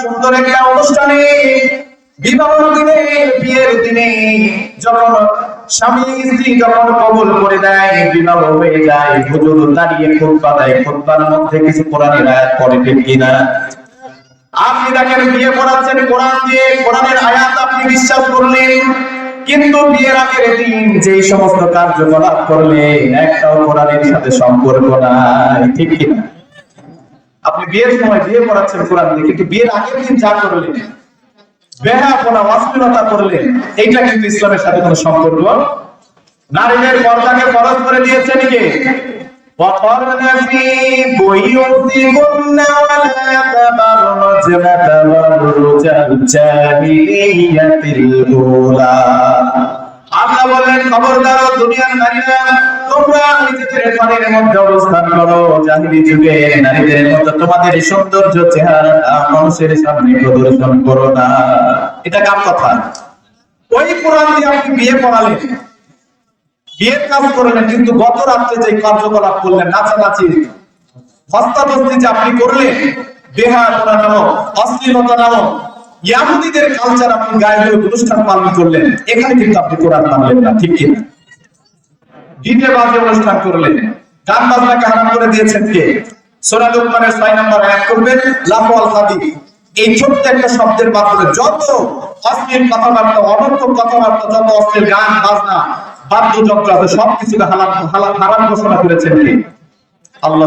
সুন্দর একটা অনুষ্ঠানে বিবাহের দিনে, বিয়ের দিনে যখন স্বামী স্ত্রী যখন করে দেয়, বিবাহ হয়ে যায়, হুজুর দাঁড়িয়ে দেয়। মধ্যে কিছু কোরআনের আয়াত কিনা? আপনি দেখেন, বিয়ে পড়াচ্ছেন কোরআন দিয়ে, কোরআনের আয়াত আপনি বিশ্বাস করলেন, কিন্তু বিয়ের আগের দিন যে সমস্ত কার্যকলাপ করলেন, একটাও কোরআনের সাথে সম্পর্ক নাই, ঠিক কিনা? আপনি বিয়ের সময় বিয়ে পড়াচ্ছেন কোরআন দিয়ে কিন্তু বিয়ের আগের দিন যা করলেন বেহাপনা অশ্লীলতা করলেন এইটা কিন্তু ইসলামের সাথে কোনো সম্পর্ক নারীদের পর্দাকে ফরজ করে দিয়েছেন কে وقرن في بيوتكن ولا تبرجن تبرج الجاهلية الأولى আল্লাহ বললেন খবরদার দুনিয়ার নারীরা কিন্তু গত রাত্রে যে কার্যকলাপ করলেন, নাচানাচি হস্তাধস্তি যে আপনি করলেন বেহায়াপনা নামক অশ্লীলতা নামক ইয়াহুদিদের কালচার আপনি গায়ে অনুষ্ঠান পালন করলেন, এখানে কিন্তু আপনি কোরআন না, ঠিক কিনা? বাজে অনুষ্ঠান করলেন। গান বাজনাকে হারাম করে দিয়েছেন কে? সোনা লোকমানের ছয় নম্বর এক করবেন হাদি এই ছোট্ট একটা শব্দের মাধ্যমে যত অশ্লীল কথাবার্তা অনর্থ কথাবার্তা, যত অশ্লীল গান, বাজনা, বাদ্যযন্ত্র আছে সবকিছুকে হালাল হালাম হারাম ঘোষণা করেছেন কে? আল্লাহ